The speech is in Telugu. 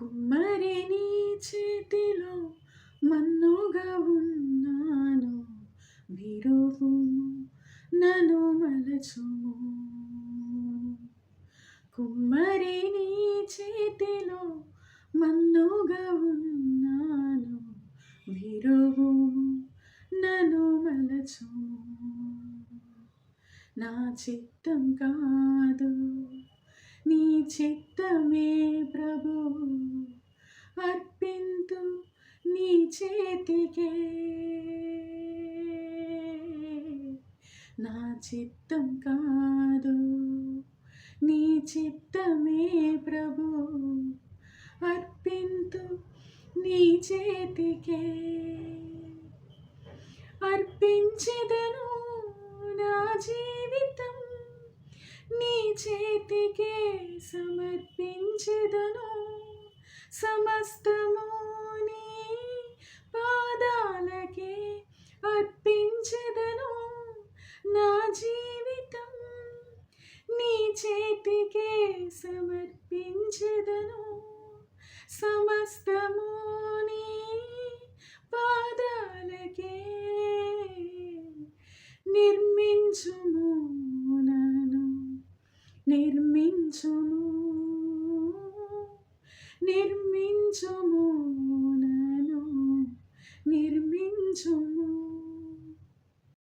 కుమ్మరి నీ చేతిలో మన్నుగా ఉన్నాను. విరువు నన్ను మలచుము. కుమ్మరి నీ చేతిలో మన్నుగా ఉన్నాను. విరువు నన్ను మలచుము. నా చిత్తం కాదు నీ చిత్తమే ప్రభు అర్పింతు నీ చేతికే. నా చిత్తం కాదు నీ చిత్తమే ప్రభు. అర్పింతు నీ చేతికే. అర్పించెదను నా జీవితం నీ చేతికే. సమర్పించెదను సమస్తము సమర్పించెదను. సమస్తము నీ పాదాలకే నిర్మించుము నను. నిర్మించుము నిర్మించుము నను. నిర్మించుము